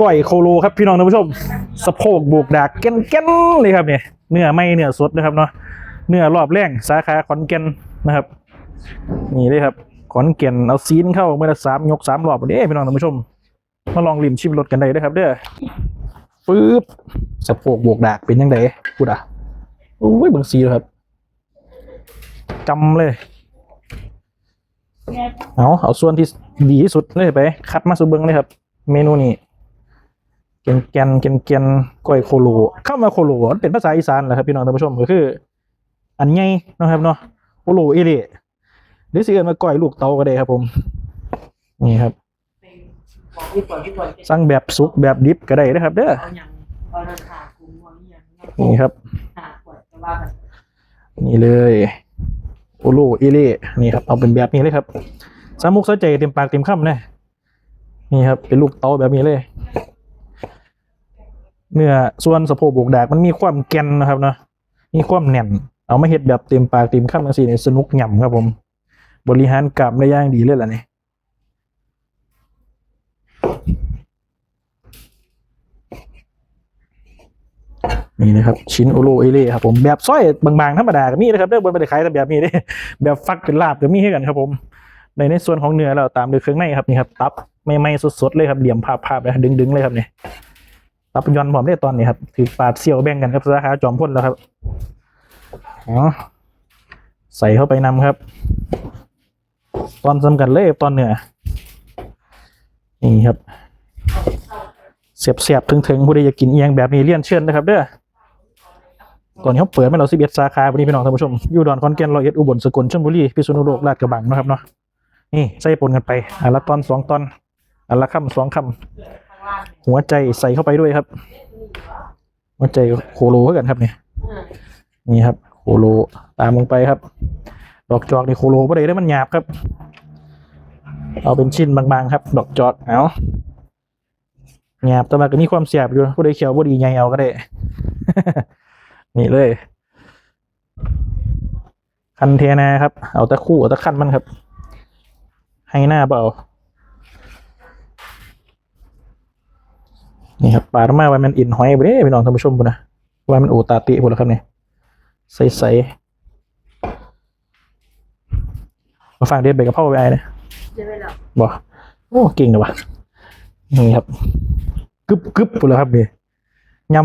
ก้อยโคโลครับพี่น้องท่านผู้ชมสะโพกบวกดากแก่นๆเลยครับเนี่ยเนื้อไม่เนื้อสดนะครับเนาะเนื้อรอบแรงสาขาขอนแก่นนะครับ นี่เลยครับขอนแก่นเอาซีนเข้าเมื่อสามยกสามรอบเด้พี่น้องท่านผู้ชม มาลองริมชิมรสกันได้ด้อครับ เด้อปึ๊บสะโพกบวกดากเป็นยังไงพูดอะโอ้ยเบางซีเลยครับจำเลยเอาเอาส่วนที่ดีที่สุดเลยไป คัดมาสู่เบิ้งเลยครับ เมนูนี้ กนแกนเกนแกนก้อยโคโลเข้ามาโคโลมันเป็นภาษาอีสานแหละครับพี่น้องท่านผู้ชมก็คือ อันใหญ่เนะครับเนาะโคโลเอเล่หรือสิเอิ้นมาก้อยลูกเตาก็ได้ครับผม นี่ครับบอกพี่ฝนพี่ฝนสั่งแบบสุกแบบดิบก็ได้นะครับ เด้อนี่ครับ นี่เลยโอโลเอเล่นี่ครับ เอาเป็นแบบนี้เลยครับ สามุกสะใจเต็มปากเต็มคำนะนี่ครับ เป็นลูกเตาแบบนี้เลย เนื้อส่วนสะโพกบวกดากมันมีความแกนนะครับเนาะมีความแน่น เอามาเฮ็ดแบบเต็มปากเต็มคำจังซี่นี่สนุกหย่ำครับผม บริหารกล้ามได้ย่างดีเลยล่ะเนี่ยนี่นะครับชิ้นโอโลเอเล่ครับผมแบบสร้อยบางๆธรรมดาก็มีนะครับเด้อบนไปได้ขายแต่แบบนี้เด้แบบฟักเป็นลาบก็มีให้กันครับผม ในในส่วนของเนื้อเราตามด้วยเครื่องในครับนี่ครับตับไม่ไม่สดๆเลยครับเหลี่ยมภาพภาพเลยดึงๆเลยครับเนี่ย ตับยอนผมได้ตอนนี้ครับถือปาดเซี่ยวแบ่งกันครับสาขาจอมพ่นแล้วครับอ๋อใส่เข้าไปนำครับ ตอนสำคัญเลยตอนเหนือนี่ครับเสียบเสียบๆถึงๆผู้ใดอยากกินเอียงแบบนี้เลี่ยนเชิญนะครับ เด้อก่อนที่เขาเปิดมาเราสิบเอ็ดสาขาวันนี้พี่น้องท่านผู้ชมอยู่ดอนคอนแกนรอยเอ็ดอุบลสกลชลบุรีพิษณุโลกลาดกระบังนะครับเนาะนี่ใส่ปนกันไปอันละตอนสองตอนอันละคำสองคำ หัวใจใส่เข้าไปด้วยครับ หัวใจโคโลเท่ากันครับเนี่ยนี่ครับโคโลตามลงไปครับ ดอกจอกในโคโลบ่ได้ได้มันหยาบครับ เอาเป็นชิ้นบางๆครับ ดอกจอกเอาหยาบแต่ว่าก็มีความเสียบอยู่ผู้ใดเขียวผู้ดีใหญ่เอาก็ได้ นี่เลย คันเทนาครับ เอาต่คู่เอาต่คันมันครับ ให้หน้าเปล่า นี่ครับปาดมาว่ามันอินหอยไปเด้พี่น้องท่านผู้ชมปุ่นะว่ามันโอตาติปุ่นแล้วครับเนี่ยใสใสๆมาฟังเด็ดใบกระเพราไปไอ้เนี่ยจะบอกโอ้เก่งเลยวะนี่ครับกึบกึบปุ่นแล้วครับเนี่ย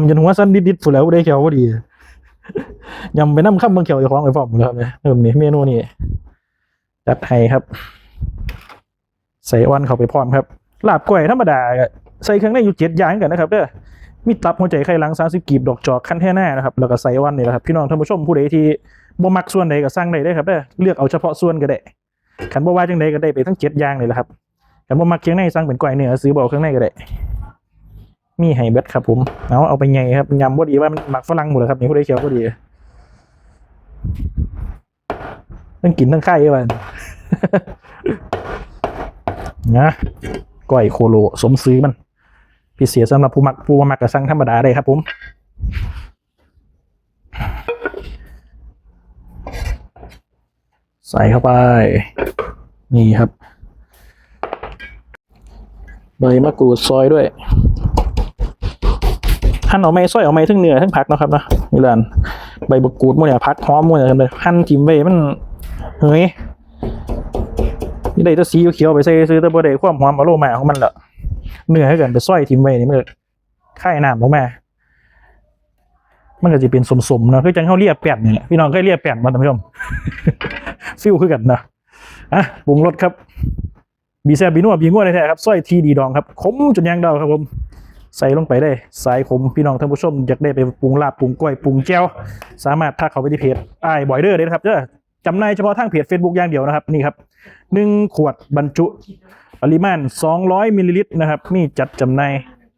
ำจนหัวสั้นดิดๆปุ่นแล้วได้เขียวพอดียำไปน้ำข้ามเมืองเขียวอีกของไอ้ฟอมเลยครับเนี่ยเออนี่เมนูนี่จัดให้ครับ ใส่อ้อนเข้าไปพร้อมครับลาบก้อยธรรมดาก็ ใส่เครื่องในอยู่เจ็ดอย่างกันนะครับเด้อมีตับหัวใจไข่หลังสามสิบกีบดอกจอกขั้นแท่หน้านะครับแล้วก็ใส่อ้อนนี่แหละครับพี่น้องท่านผู้ชมผู้ใดที่บ่มักส่วนใดก็สั่งได้ได้ครับเด้อเลือกเอาเฉพาะส่วนก็ได้ขันบ่ว่าจังใดก็ได้ไปทั้งเจ็ดอย่างเลยแหละครับขันบ่มักเครื่องในสั่งเป็นก้อยเนื้อซื้อบ่เอเครื่องในก็ได้ มีไฮเบ็ดครับผมเอาเอาไปไงครับยำบ่ดีว่ามันหมักฝรั่งหมดเลยครับนี่ผู้ใดเขียวบ่ดีต้งกินทั้งไข่บ้านนะก้อยโคโลสมซื้อมัน พิเศษสำหรับผู้มักผู้มักกระสังธรรมดาได้ครับผมใส่เข้าไป นี่ครับ ใบมะกรูดซอยด้วยหั่นเอาไม้ซอยเอาไม้ทั้งเนื้อทั้งผักนะครับนะนี่แหละใบมะกรูดหมูเนี่ยผักหอมหมูเนี่ยเลยหั่นจิ้มไว้มันเฮ้ยนี่ได้ตัวสีเขียวไปใส่ซื้อแต่บ่ได้ความหอมอโรมาของมันแหละ เนื้อให้กันไปซอยทิมไว้นี่มันก็ค่น้ำออกมามันก็จะเป็นสมๆเนาะคือจังเขาเรียกแป้นนี่แหละพี่น้องเคยเรียกแป้นมาท่านผู้ชมฟิลคือกันเนาะอะปรุงรสครับ บีแซบบีนัวบีงัวในแท้ครับสร้อยทีดีดองครับขมจนยางเดาครับผมใส่ลงไปได้ สายขมพี่น้องท่านผู้ชมอยากได้ไปปรุงลาบปรุงก้อยปรุงแจ่วสามารถทักเขาไปที่เพจไอ้บอยเดอร์ได้นะครับเด้อจำนายเฉพาะทางเพจ Facebook อย่างเดียวนะครับ นี่ครับหนึ่งขวดบรรจุ ปริมาณ 200มิลลิลิตรนะครับนี่จัดจำหน่าย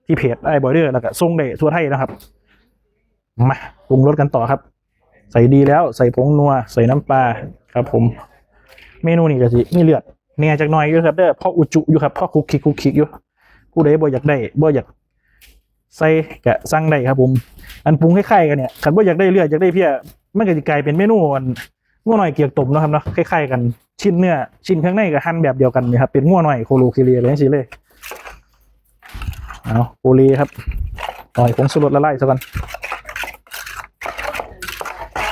ที่เพจไอ้บอยเดอร์แล้วก็ส่งได้ทั่วไทยนะครับ มาปรุงรสกันต่อครับ ใส่ดีแล้วใส่ผงนัว ใส่น้ำปลาครับผม เมนูนี้ก็สิมีเลือดเนี่ยจากหน้อยอยู่ครับเด้อพ่ออุจุอยู่ครับพ่อคุกคิกคุกคิกอยู่ผู้ใดบ่อยากได้บ่อยากใส่กะสั่งได้ครับผม อันปรุงคล้ายๆกันเนี่ยคันบ่อยากได้เลือดอยากได้เพี้ยมันก็จะกลายเป็นเมนูอัน งัวหน่อยเกียกต้มนะครับเนาะคล้ายๆกันชิ้นเนื้อชิ้นข้างในก็หั่นแบบเดียวกันนี่ครับเป็นงัวหน่อยโคโลคิเรียอะไรอย่างนี้เลยเอาโอเลครับหน่อยผงสุรสละลายซะก่อน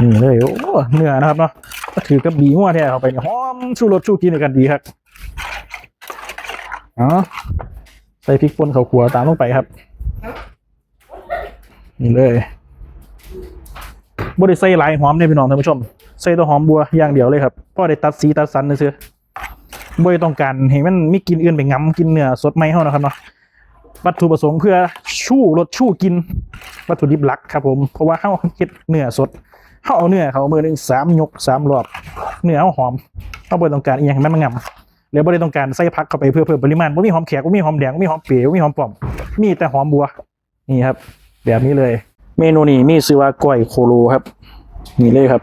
นี่เลยโอ้เนื้อนะครับเนาะถือกับบีงัวแท้เข้าไปเนี่ยหอมชูรสชูกินกันดีครับเอใส่พริกป่นข้าวขัวตามลงไปครับ นี่เลยบ่ได้ใส่หลายหอมเนี่ยพี่น้องท่านผู้ชม ใส่ตัวหอมบัวอย่างเดียวเลยครับพราะได้ตัดสีตัดสันซื่อบ่ได้ต้องการให้มันมีกินอื่นไปง้ำกินเนื้อสดไหมเฮานะครับเนาะวัตถุประสงค์เพื่อชู่รสชู่กิน วัตถุดิบหลักครับผมเพราะว่าเฮาเฮ็ดเนื้อสดเฮาเอาเนื้อเขาเมือหนึ่งสามยกสามรอบเนื้อเฮาหอมเฮาบ่ได้ต้องการอีหยังให้มันมางำแล้วบ่ได้ต้องการใส่ผักเข้าไปเพื่อเพิ่มปริมาณบ่มีหอมแขกบ่มีหอมแดงบ่มีหอมเปรี้ยวบ่มีหอมป้อม มีแต่หอมบัวนี่ครับ แบบนี้เลย เมนูนี้มีชื่อว่าก้อยโคโลครับนี่เลยครับ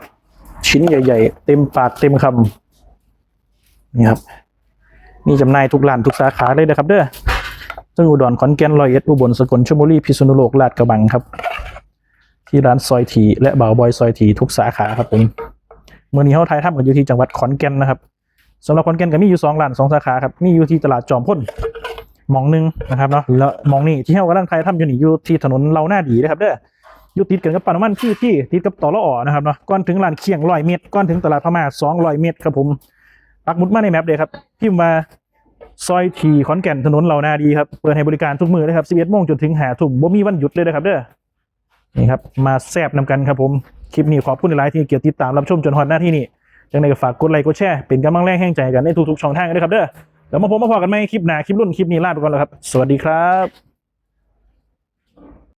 ชิ้นใหญ่ ๆ เต็มปากเต็มคำนี่ครับมีจำหน่ายทุกร้านทุกสาขาเลยนะครับ เด้อซึ่งอุดรขอนแก่นรอยเอ็ดอุบลสกลชลบุรีพิษณุโลกลาดกระบังครับ ที่ร้านซอยทีและบ่าวบอยซอยทีทุกสาขาครับผมเมื่อนี้เขาไทยทำกันอยู่ที่จังหวัดขอนแก่นนะครับสำหรับขอนแก่นก็มีอยู่สองร้านสองสาขาครับมีอยู่ที่ตลาดจอมพ่นมองหนึ่งนะครับเนาะแล้วมองนี่ที่เฮากำลังไทยทำอยู่นี่อยู่ที่ถนนเราหน้าดีนะครับเด้อ ยู่ติดกันกับปั๊มน้ำมันที่ที่ติดกับต่อละอ่อนะครับเนาะก่อนถึงลานเคียงร้อยเมตรก่อนถึงตลาดพม่าสองร้อยเมตรครับผมปักมุดมาในแมปเลยครับพิมพ์มาซอยทีขอนแก่นถนนเรานาดีครับเปิดให้บริการทุกมือเลยครับ11โมงจนถึงหาทุ่มบ่มีวันหยุดเลยนะครับเด้อนี่ครับมาแซบนำกันครับผมคลิปนี้ขอบคุณหลายที่เกี่ยรติติดตามรับชมจนฮอดหน้าที่นี่ยังไงก็ฝากกดไลค์กดแชร์เป็นกำลังแรงแห่งใจกันในทุกๆช่องทางด้วยครับเด้อแล้วมาพบมาพอกันไหมคลิปหน้าคลิปรุ่นคลิปนี้ลาไปก่อนแล้วครับ สวัสดีครับ